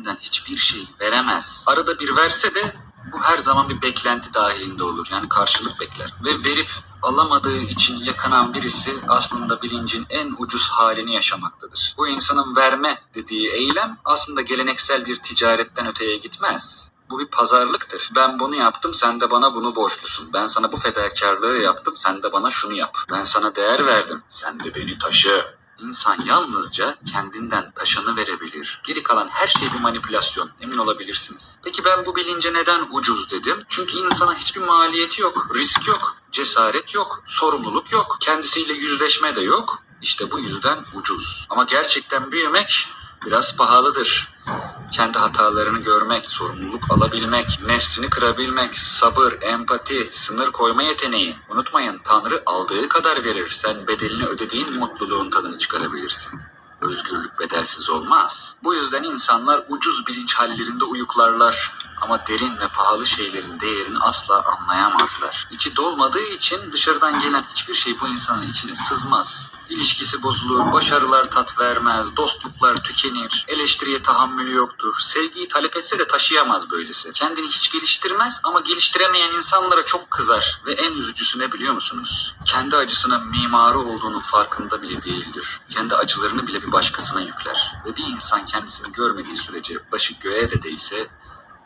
kendinden hiçbir şey veremez. Arada bir verse de bu her zaman bir beklenti dahilinde olur. Yani karşılık bekler. Ve verip alamadığı için yakınan birisi aslında bilincin en ucuz halini yaşamaktadır. Bu insanın verme dediği eylem aslında geleneksel bir ticaretten öteye gitmez. Bu bir pazarlıktır. Ben bunu yaptım, sen de bana bunu borçlusun. Ben sana bu fedakarlığı yaptım, sen de bana şunu yap. Ben sana değer verdim, sen de beni taşı. İnsan yalnızca kendinden taşanı verebilir. Geri kalan her şey bir manipülasyon. Emin olabilirsiniz. Peki ben bu bilince neden ucuz dedim? Çünkü insana hiçbir maliyeti yok, risk yok, cesaret yok, sorumluluk yok, kendisiyle yüzleşme de yok. İşte bu yüzden ucuz. Ama gerçekten büyümek biraz pahalıdır. Kendi hatalarını görmek, sorumluluk alabilmek, nefsini kırabilmek, sabır, empati, sınır koyma yeteneği. Unutmayın Tanrı aldığı kadar verir. Sen bedelini ödediğin mutluluğun tadını çıkarabilirsin. Özgürlük bedelsiz olmaz. Bu yüzden insanlar ucuz bilinç hallerinde uyuklarlar. Ama derin ve pahalı şeylerin değerini asla anlayamazlar. İçi dolmadığı için dışarıdan gelen hiçbir şey bu insanın içine sızmaz. İlişkisi bozulur, başarılar tat vermez, dostluklar tükenir, eleştiriye tahammülü yoktur. Sevgiyi talep etse de taşıyamaz böylesi. Kendini hiç geliştirmez ama geliştiremeyen insanlara çok kızar. Ve en üzücüsü ne biliyor musunuz? Kendi acısının mimarı olduğunun farkında bile değildir. Kendi acılarını bile bir başkasına yükler. Ve bir insan kendisini görmediği sürece başı göğe de değse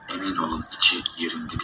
emin olun içi yerin dibindedir. Aklınızda bulunsun.